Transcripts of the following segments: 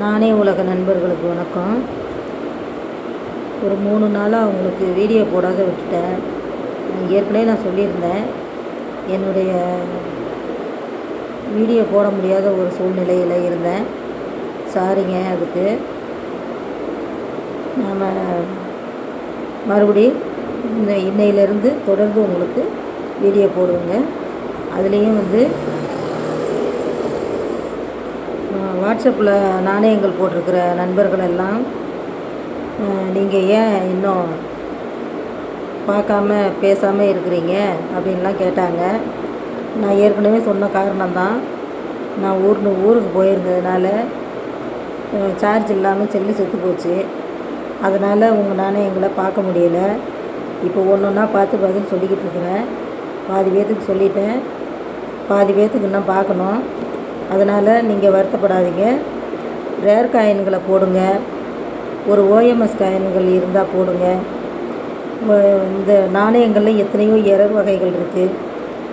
நானே உலக நண்பர்களுக்கு வணக்கம். ஒரு மூணு நாளாக அவங்களுக்கு வீடியோ போடாத விட்டுட்டேன். ஏற்கனவே நான் சொல்லியிருந்தேன். என்னுடைய வீடியோ போட முடியாத ஒரு சூழ்நிலையில் இருந்தேன். சாரிங்க அதுக்கு. நாம் மறுபடி இந்த இன்னையிலேருந்து தொடர்ந்து உங்களுக்கு வீடியோ போடுவேங்க. அதுலேயும் வந்து வாட்ஸ்அப்பில் நாணயங்கள் போட்டிருக்கிற நண்பர்கள் எல்லாம் நீங்கள் ஏன் இன்னும் பார்க்காம பேசாமல் இருக்கிறீங்க? அப்படின்லாம் கேட்டாங்க. நான் ஏற்கனவே சொன்ன காரணம்தான். நான் ஊர்னு ஊருக்கு போயிருந்ததுனால சார்ஜ் இல்லாமல் செல்லு செத்து போச்சு. அதனால் உங்கள் நாணயங்களை பார்க்க முடியல. இப்போ ஒன்று ஒன்றா பார்த்து பதில் சொல்லிக்கிட்டு இருக்கிறேன். பாதி பேர்த்துக்கு சொல்லிட்டேன். பாதி பேர்த்துக்கு இன்னும் பார்க்கணும். அதனால் நீங்கள் வருத்தப்படாதீங்க. ரேர் காயின்களை போடுங்க. ஒரு ஓஎம்எஸ் காயின்கள் இருந்தால் போடுங்க. இந்த நாணயங்களில் எத்தனையோ எரர் வகைகள் இருக்குது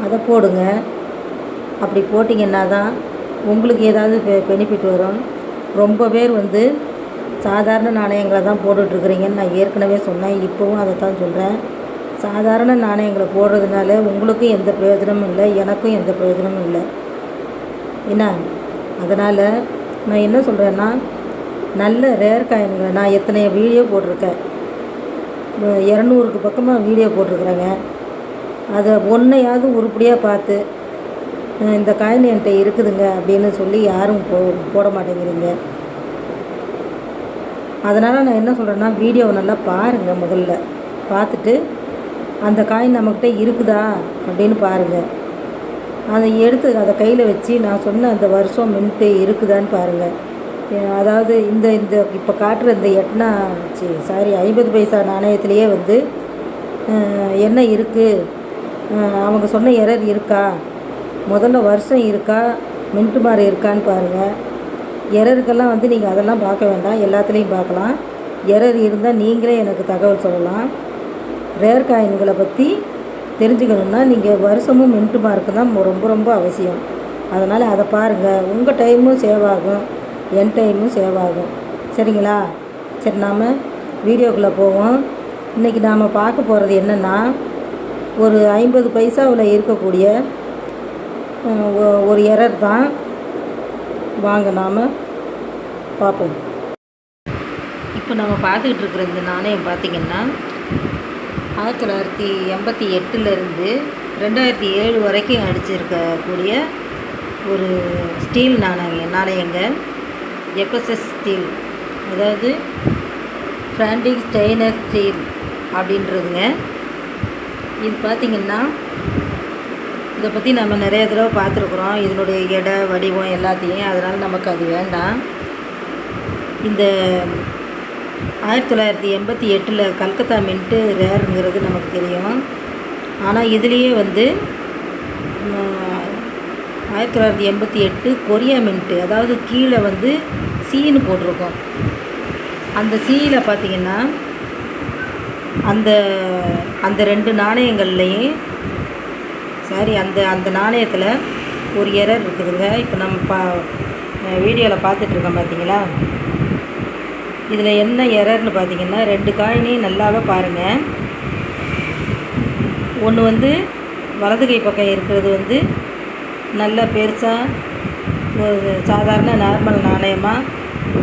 அதை போடுங்க. அப்படி போட்டிங்கன்னா தான் உங்களுக்கு ஏதாவது பெ பெனிஃபிட் வரும். ரொம்ப பேர் வந்து சாதாரண நாணயங்களை தான் போட்டுட்ருக்குறீங்கன்னு நான் ஏற்கனவே சொன்னேன். இப்போவும் அதை தான் சொல்கிறேன் சாதாரண நாணயங்களை போடுறதுனால உங்களுக்கும் எந்த பிரயோஜனமும் இல்லை எனக்கும் எந்த பிரயோஜனமும் இல்லை. என்ன அதனால் நான் என்ன சொல்கிறேன்னா நல்ல ரேர் காயின்களை நான் எத்தனை வீடியோ போட்டிருக்கேன்? இரநூறுக்கு பக்கமாக வீடியோ போட்டிருக்குறேங்க. அதை ஒன்றையாவது உருப்படியாக பார்த்து இந்த காயின் என்கிட்ட இருக்குதுங்க அப்படின்னு சொல்லி யாரும் போ போட மாட்டேங்கிறீங்க. அதனால் நான் என்ன சொல்கிறேன்னா வீடியோவை நல்லா பாருங்கள் முதல்ல. பார்த்துட்டு அந்த காயின் நம்மக்கிட்ட இருக்குதா அப்படின்னு பாருங்கள் அதை எடுத்து அதை கையில் வச்சு நான் சொன்ன அந்த வருஷம் மின்பே இருக்குதான்னு பாருங்கள் அதாவது இந்த இந்த இப்போ காட்டுற இந்த எட்னா சி சாரி ஐம்பது பைசா நாணயத்திலேயே வந்து என்ன இருக்குது அவங்க சொன்ன எரர் இருக்கா? முதல்ல வருஷம் இருக்கா? மின்ட்டு மாதிரி இருக்கான்னு பாருங்கள் எரருக்கெல்லாம் வந்து நீங்கள் அதெல்லாம் பார்க்க வேண்டாம். எல்லாத்துலேயும் பார்க்கலாம். எரர் இருந்தால் நீங்களே எனக்கு தகவல் சொல்லலாம். ரேர் காயின்களை பற்றி தெரிஞ்சுக்கணுன்னா நீங்கள் வருஷமும் மின்ட்டு மார்க்கு தான் ரொம்ப ரொம்ப அவசியம். அதனால் அதை பாருங்கள் உங்கள் டைமும் சேவ் ஆகும். என் டைமும் சேவ் ஆகும். சரிங்களா? சரி நாம் வீடியோக்குள்ளே போவோம். இன்றைக்கி நாம் பார்க்க போகிறது என்னென்னா ஒரு ஐம்பது பைசாவில் இருக்கக்கூடிய ஒரு எரர் தான். வாங்க நாம் பார்ப்போம். இப்போ நம்ம பார்த்துக்கிட்டு இருக்கிற இந்த நாணயம் பார்த்திங்கன்னா ஆயிரத்தி தொள்ளாயிரத்தி எண்பத்தி எட்டுலேருந்து ரெண்டாயிரத்தி ஏழு வரைக்கும் அடிச்சிருக்கக்கூடிய ஒரு ஸ்டீல் நாணய நாணயங்கள் எப்எஸ்எஸ் ஸ்டீல் அதாவது ஃப்ராண்டிங் ஸ்டெய்னர் ஸ்டீல் அப்படின்றதுங்க. இது பார்த்திங்கன்னா இதை பற்றி நம்ம நிறைய தடவை பார்த்துருக்குறோம். இதனுடைய எடை வடிவம் எல்லாத்தையும். அதனால் நமக்கு அது வேண்டாம். இந்த ஆயிரத்தி தொள்ளாயிரத்தி எண்பத்தி எட்டில் கல்கத்தா மின்ட்டு ரேருங்கிறது நமக்கு தெரியும். ஆனால் இதுலேயே வந்து ஆயிரத்தி தொள்ளாயிரத்தி எண்பத்தி எட்டு கொரியா மின்ட்டு அதாவது கீழே வந்து சீனு போட்டிருக்கோம். அந்த சீயில் பார்த்திங்கன்னா அந்த அந்த ரெண்டு நாணயங்கள்லேயும் சாரி அந்த அந்த நாணயத்தில் ஒரு எரர் இருக்குதுங்க. இப்போ நம்ம பா வீடியோவில் பார்த்துட்ருக்கோம் பார்த்தீங்களா இதில் என்ன எரர்னு பார்த்தீங்கன்னா ரெண்டு காயினையும் நல்லாவே பாருங்கள் ஒன்று வந்து வலது கை பக்கம் இருக்கிறது வந்து நல்ல பெருசாக ஒரு சாதாரண நார்மல் நாணயமாக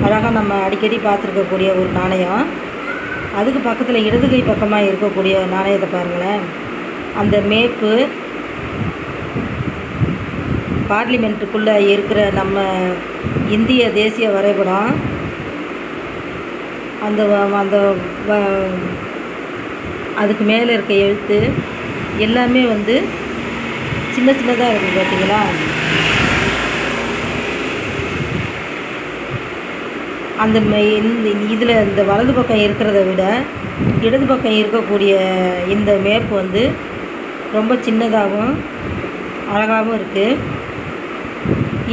அழகாக நம்ம அடிக்கடி பார்த்துருக்கக்கூடிய ஒரு நாணயம். அதுக்கு பக்கத்தில் இடது கை பக்கமாக இருக்கக்கூடிய நாணயத்தை பாருங்களேன். அந்த மேப்பு பார்லிமெண்ட்டுக்குள்ளே இருக்கிற நம்ம இந்திய தேசிய வரைபடம் அந்த அந்த அதுக்கு மேலே இருக்க எழுத்து எல்லாமே வந்து சின்ன சின்னதாக இருக்குது பார்த்தீங்களா அந்த இதில் இந்த வலது பக்கம் இருக்கிறத விட இடது பக்கம் இருக்கக்கூடிய இந்த மேப் வந்து ரொம்ப சின்னதாகவும் அழகாகவும் இருக்குது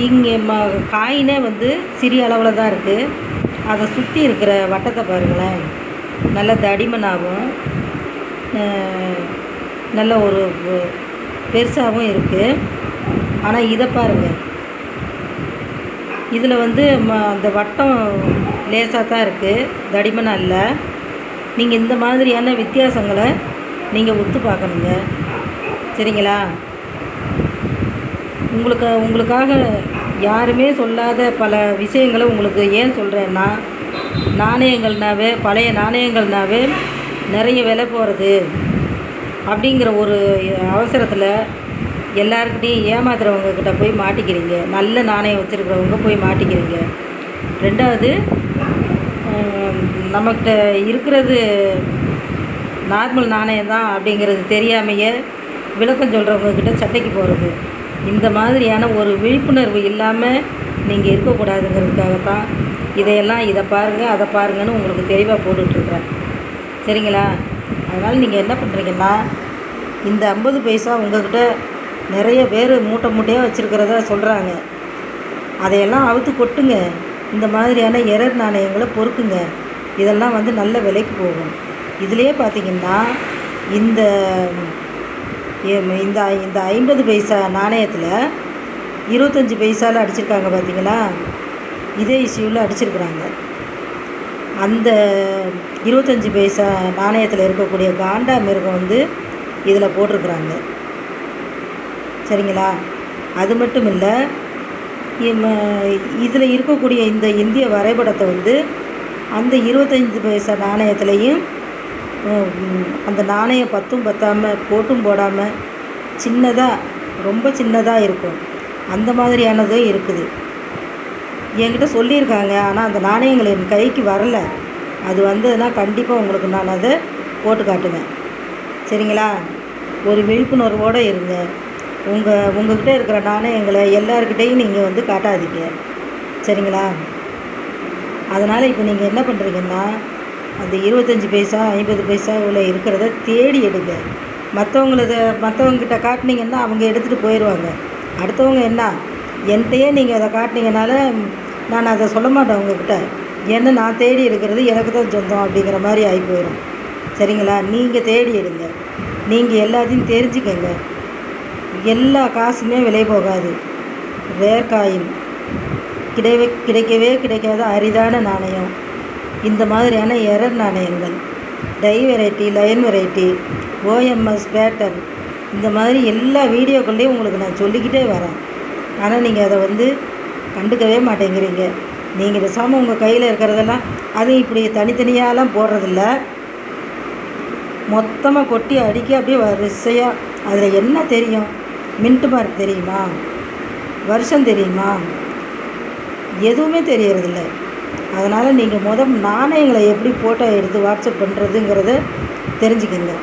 இங்கே ம காயினே வந்து சிறிய அளவில் தான் இருக்குது அதை சுற்றி இருக்கிற வட்டத்தை பாருங்களேன். நல்ல தடிமனாகவும் நல்ல ஒரு பெருசாகவும் இருக்குது ஆனால் இதை பாருங்கள் இதில் வந்து ம அந்த வட்டம் லேசாக தான் இருக்குது தடிமனாக இல்லை. நீங்கள் இந்த மாதிரியான வித்தியாசங்களை நீங்கள் ஒத்து பார்க்கணுங்க. சரிங்களா? உங்களுக்கு உங்களுக்காக யாருமே சொல்லாத பல விஷயங்களை உங்களுக்கு ஏன் சொல்கிறேன்னா நாணயங்கள்னாவே பழைய நாணயங்கள்னாவே நிறைய விலை போகிறது அப்படிங்கிற ஒரு அவசரத்தில் எல்லாருக்கிட்டையும் ஏமாத்துறவங்க கிட்ட போய் மாட்டிக்கிறீங்க. நல்ல நாணயம் வச்சுருக்கிறவங்க போய் மாட்டிக்கிறீங்க. ரெண்டாவது நம்மக்கிட்ட இருக்கிறது நார்மல் நாணயம் தான் அப்படிங்கிறது தெரியாமையே விளக்கம் சொல்கிறவங்க கிட்ட சட்டைக்கு போகிறது இந்த மாதிரியான ஒரு விழிப்புணர்வு இல்லாமல் நீங்கள் இருக்கக்கூடாதுங்கிறதுக்காக தான் இதையெல்லாம் இதை பாருங்கள் அதை பாருங்கன்னு உங்களுக்கு தெளிவாக போட்டுட்ருக்குறேன். சரிங்களா? அதனால் நீங்கள் என்ன பண்ணுறீங்கன்னா இந்த ஐம்பது பைசா உங்கள்கிட்ட நிறைய பேர் மூட்டை மூட்டையாக வச்சுருக்கிறதா சொல்கிறாங்க அதையெல்லாம் அவுத்து கொட்டுங்க. இந்த மாதிரியான எரர் நாணயங்களை பொறுக்குங்க. இதெல்லாம் வந்து நல்ல விலைக்கு போகும். இதுலேயே பார்த்தீங்கன்னா இந்த இந்த இந்த ஐம்பது பைசா நாணயத்தில் இருபத்தஞ்சி பைசாவில் அடிச்சிருக்காங்க பார்த்தீங்களா இதே இஷ்யூவில் அடிச்சிருக்கிறாங்க. அந்த இருபத்தஞ்சி பைசா நாணயத்தில் இருக்கக்கூடிய காண்டா மிருகம் வந்து இதில் போட்டிருக்கிறாங்க. சரிங்களா? அது மட்டும் இல்லை இதில் இருக்கக்கூடிய இந்த இந்திய வரைபடத்தை வந்து அந்த இருபத்தஞ்சி பைசா நாணயத்துலேயும் அந்த நாணயம் பத்தும் பத்தாமல் போட்டும் போடாமல் சின்னதாக ரொம்ப சின்னதாக இருக்கும். அந்த மாதிரியானதும் இருக்குது. என்கிட்ட சொல்லியிருக்காங்க ஆனால் அந்த நாணயங்கள் என் கைக்கு வரல. அது வந்ததுன்னா கண்டிப்பாக உங்களுக்கு நான் அதை போட்டு காட்டுவேன். சரிங்களா? ஒரு விழிப்புணர்வோடு இருங்க. உங்கள் உங்கள்கிட்ட இருக்கிற நாணயங்களை எல்லாருக்கிட்டேயும் நீங்கள் வந்து காட்டாதீங்க. சரிங்களா? அதனால் இப்போ நீங்கள் என்ன பண்ணுறீங்கன்னா அந்த இருபத்தஞ்சி பைசா ஐம்பது பைசா இவ்வளோ இருக்கிறத தேடி எடுங்க. மற்றவங்களத மற்றவங்ககிட்ட காட்டினீங்கன்னா அவங்க எடுத்துகிட்டு போயிடுவாங்க அடுத்தவங்க என்ன? என்கிட்டயே நீங்கள் அதை காட்டினீங்கனால நான் அதை சொல்ல மாட்டேன் உங்ககிட்ட. ஏன்னா நான் தேடி எடுக்கிறது எனக்கு தான் சொந்தம் அப்படிங்கிற மாதிரி ஆகி போயிடும் சரிங்களா? நீங்கள் தேடி எடுங்க. நீங்கள் எல்லாத்தையும் தெரிஞ்சுக்கங்க. எல்லா காசுமே விலை போகாது. Rare coin. கிடைவே கிடைக்கவே கிடைக்காத அரிதான நாணயம். இந்த மாதிரியான எரர் நாணயங்கள். Die variety line variety OMS pattern இந்த மாதிரி எல்லா வீடியோக்கள்லேயும் உங்களுக்கு நான் சொல்லிக்கிட்டே வரேன். ஆனால் நீங்கள் அதை வந்து கண்டுக்கவே மாட்டேங்கிறீங்க. நீங்கள் பேசாமல் உங்கள் கையில் இருக்கிறதெல்லாம் அது இப்படி தனித்தனியாலாம் போடுறதில்ல. மொத்தமாக கொட்டி அடிக்க அப்படியே வரிசையாக அதில் என்ன தெரியும்? மின்ட் மார்க் தெரியுமா? வருஷம் தெரியுமா? எதுவுமே தெரியறதில்ல. அதனால் நீங்கள் முத நாணயங்களை எப்படி ஃபோட்டோ எடுத்து வாட்ஸ்அப் பண்ணுறதுங்கிறத தெரிஞ்சுக்கங்க.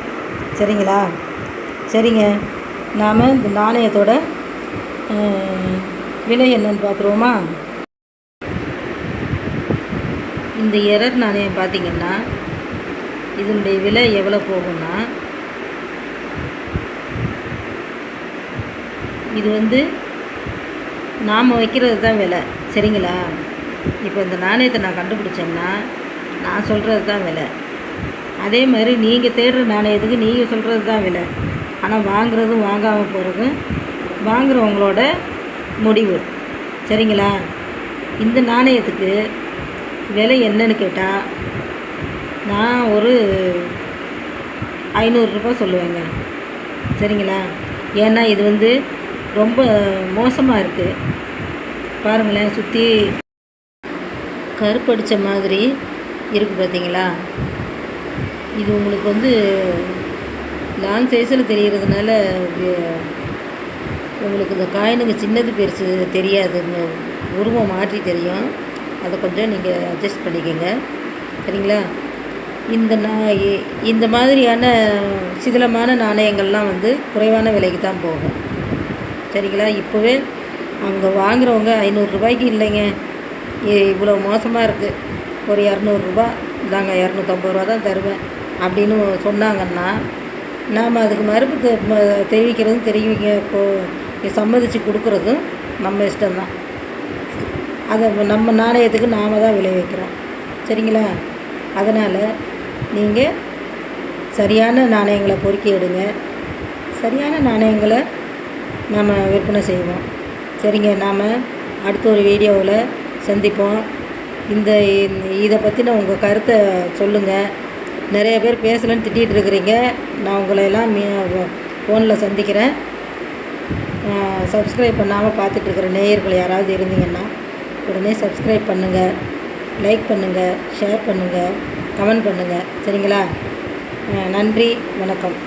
சரிங்களா? சரிங்க. நாம் இந்த நாணயத்தோட விலை என்னன்னு பார்த்துருவோமா? இந்த எரர் நாணயம் பார்த்தீங்கன்னா இதனுடைய விலை எவ்வளோ போகும்னா இது வந்து நாம் வைக்கிறது தான் விலை. சரிங்களா? இப்போ இந்த நாணயத்தை நான் கண்டுபிடிச்சேன்னா நான் சொல்கிறது தான் விலை. அதே மாதிரி நீங்கள் தேடுற நாணயத்துக்கு நீங்கள் சொல்கிறது தான் விலை. ஆனால் வாங்குறதும் வாங்காமல் போகிறதும் வாங்குறவங்களோட முடிவு. சரிங்களா? இந்த நாணயத்துக்கு விலை என்னன்னு கேட்டால் நான் ஒரு ஐநூறுரூபா சொல்லுவேங்க. சரிங்களா? ஏன்னா இது வந்து ரொம்ப மோசமாக இருக்குது பாருங்களேன் சுற்றி கருப்படித்த மாதிரி இருக்குது பார்த்தீங்களா? இது உங்களுக்கு வந்து லாங் சைஸில் தெரிகிறதுனால உங்களுக்கு இந்த காயினுங்க சின்னது பெருசு தெரியாது உருவம் மாற்றி தெரியும். அதை கொஞ்சம் நீங்கள் அட்ஜஸ்ட் பண்ணிக்கோங்க. சரிங்களா? இந்த நா இந்த மாதிரியான சிதிலமான நாணயங்கள்லாம் வந்து குறைவான விலைக்கு தான் போகும். சரிங்களா? இப்போவே அங்கே வாங்குகிறவங்க ஐநூறுரூபாய்க்கு இல்லைங்க. இவ்வளோ மோசமாக இருக்குது ஒரு இரநூறுபா இந்தாங்க இரநூத்தம்பது ரூபா தான் தருவேன் அப்படின்னு சொன்னாங்கன்னா நாம் அதுக்கு மறுப்பு தெ- தெரிவிக்கிறதும் தெரிவிக்க இப்போ சம்மதித்து கொடுக்குறதும் நம்ம இஷ்டம்தான். அதை நம்ம நாணயத்துக்கு நாம் தான் விளைவிக்கிறோம். சரிங்களா? அதனால் நீங்கள் சரியான நாணயங்களை பொறுக்கி எடுங்க. சரியான நாணயங்களை நாம் விற்பனை செய்வோம். சரிங்க நாம் அடுத்த ஒரு வீடியோவில் சந்திப்போம். இந்த இதை பற்றின உங்கள் கருத்தை சொல்லுங்கள் நிறைய பேர் பேசலன்னு திட்டிகிட்டு இருக்கிறீங்க. நான் உங்களை எல்லாம் ஃபோனில் சந்திக்கிறேன். சப்ஸ்கிரைப் பண்ணாமல் பார்த்துட்ருக்குற நேயர்கள் யாராவது இருந்தீங்கன்னா உடனே சப்ஸ்கிரைப் பண்ணுங்கள் லைக் பண்ணுங்கள் ஷேர் பண்ணுங்கள் கமெண்ட் பண்ணுங்கள் சரிங்களா? நன்றி. வணக்கம்.